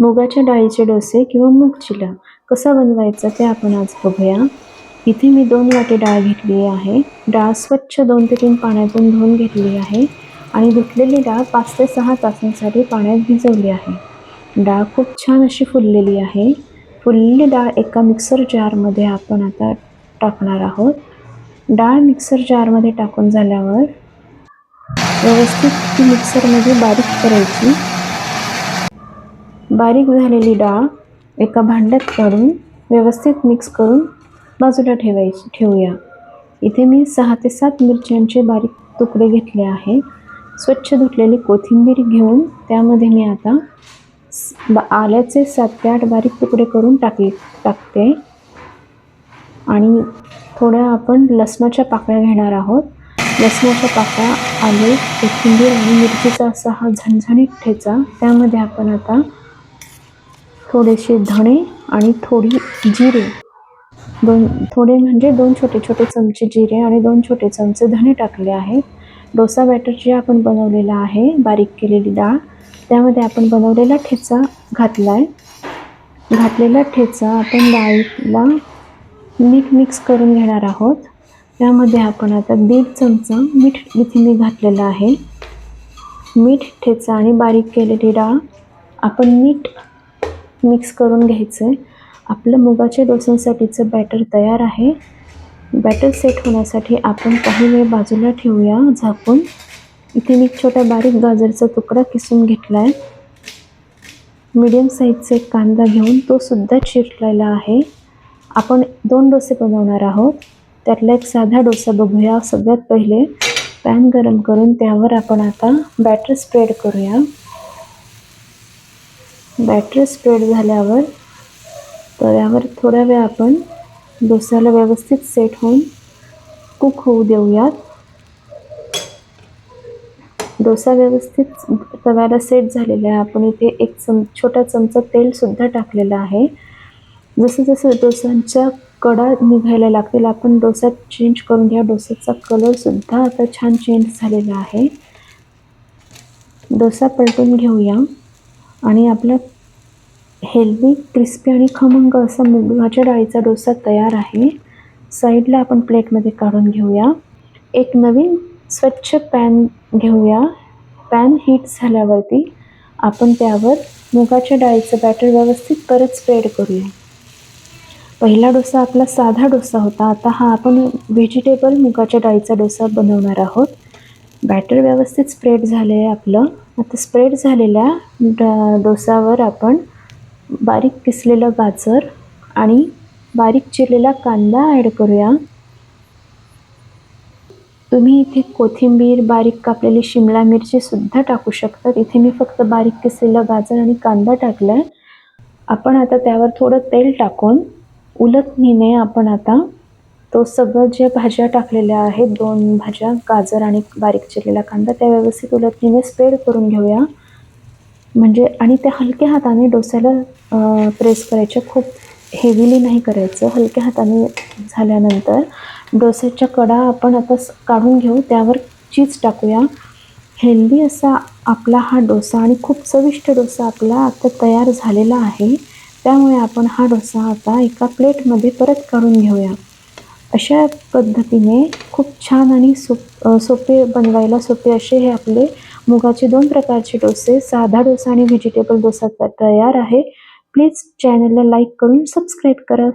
मुगाच्या डाळीचे डोसे किंवा मूग चिला कसा बनवायचा ते आपण आज बघूया. इथे मी दोन वाटी डाळ घेतली आहे. डाळ स्वच्छ दोन ते तीन पाण्यातून धुवून घेतली आहे आणि धुतलेली डाळ पाच ते सहा तासांसाठी पाण्यात भिजवली आहे. डाळ खूप छान अशी फुललेली आहे. फुललेली डाळ एका मिक्सर जारमध्ये आपण आता टाकणार आहोत. डाळ मिक्सर जारमध्ये टाकून झाल्यावर व्यवस्थित ती मिक्सरमध्ये बारीक करायची. बारीक झालेली डाळ एका भांड्यात काढून व्यवस्थित मिक्स करून बाजूला ठेवायची ठेवूया. इथे मी सहा ते सात मिरच्यांचे बारीक तुकडे घेतले आहे. स्वच्छ धुतलेली कोथिंबीर घेऊन त्यामध्ये मी आता बा- आल्याचे सात ते आठ बारीक तुकडे करून टाकले टाकते. आणि थोड्या आपण लसणाच्या पाकळ्या घेणार आहोत. लसणाच्या पाकळ्या आले कोथिंबीर आणि मिरचीचा असा हा झणझणीत ठेचा. त्यामध्ये आपण आता थोडेसे धणे आणि थोडी जिरे. दोन थोडे म्हणजे दोन छोटे छोटे चमचे जिरे आणि दोन छोटे चमचे धणे टाकले आहे डोसा बॅटर जे आपण बनवलेला आहे बारीक केलेली डाळ त्यामध्ये आपण बनवलेला ठेचा घातला आहे घातलेला ठेचा आपण डाळीला मीठ मिक्स करून घेणार आहोत. त्यामध्ये आपण आता दीड चमचा मीठ इथे मी घातलेलं आहे. मीठ ठेचा आणि बारीक केलेली डाळ आपण मीठ मिक्स करून घ्यायचं आहे आपलं मुगाच्या डोस्यांसाठीचं बॅटर तयार आहे. बॅटर सेट होण्यासाठी आपण काही वेळ बाजूला ठेवूया झाकून. इथे मी एक छोटा बारीक गाजरचा तुकडा किसून घेतला आहे मीडियम साईजचा एक कांदा घेऊन तो सुद्धा चिरलेला आहे. आपण दोन डोसे बनवणार आहोत. त्यातला एक साधा डोसा बघूया सगळ्यात पहिले. पॅन गरम करून त्यावर आपण आता बॅटर स्प्रेड करूया. बॅटरी स्प्रेड झाल्यावर तव्यावर थोड्या वेळ आपण डोस्याला व्यवस्थित सेट होऊन कुक होऊ देऊयात. डोसा व्यवस्थित तव्याला सेट झालेला आहे. आपण इथे एक चम छोटा चमचा तेलसुद्धा टाकलेला आहे. जसं जसं डोसांच्या कडा निघायला लागतील आपण डोसा चेंज करून घ्या. डोसाचा कलरसुद्धा आता छान चेंज झालेला आहे. डोसा पलटून घेऊया. आणि आपलं हेल्दी क्रिस्पी आणि खमंग असा मुगाच्या डाळीचा डोसा तयार आहे. साईडला आपण प्लेटमध्ये काढून घेऊया. एक नवीन स्वच्छ पॅन घेऊया. पॅन हीट झाल्यावरती आपण त्यावर मुगाच्या डाळीचं बॅटर व्यवस्थित परत स्प्रेड करूया. पहिला डोसा आपला साधा डोसा होता. आता हा आपण व्हेजिटेबल मुगाच्या डाळीचा डोसा बनवणार आहोत. बॅटर व्यवस्थित स्प्रेड झालं आहे आपलं. आता स्प्रेड झालेल्या ड डोसावर आपण बारीक किसलेलं गाजर आणि बारीक चिरलेला कांदा ॲड करूया. तुम्ही इथे कोथिंबीर बारीक कापलेली शिमला मिरचीसुद्धा टाकू शकतात इथे मी फक्त बारीक किसलेलं गाजर आणि कांदा टाकला आहे आपण आता त्यावर थोडं तेल टाकून उलटणीने आपण आता तो सगळं जे भाज्या टाकलेल्या आहेत दोन भाज्या गाजर आणि बारीक चिरलेला कांदा त्या व्यवस्थित उलटणीने स्प्रेड करून घेऊया. म्हणजे आणि त्या हलक्या हाताने डोस्याला प्रेस करायच्या. खूप हेवीली नाही करायचं. हलक्या हाताने झाल्यानंतर डोस्याच्या कडा आपण आता स- काढून घेऊ. त्यावर चीज टाकूया. हेल्दी असा आपला हा डोसा आणि खूप चविष्ट डोसा आपला आता तयार झालेला आहे. त्यामुळे आपण हा डोसा आता एका प्लेटमध्ये परत काढून घेऊया. अशा पद्धतीने खूप छान आणि सोप सोपे बनवायला सोपे असे हे आपले मुगाचे दोन प्रकारचे डोसे साधा डोसा आणि व्हेजिटेबल डोसा तयार आहे. प्लीज चॅनलला लाईक करून सबस्क्राईब करा.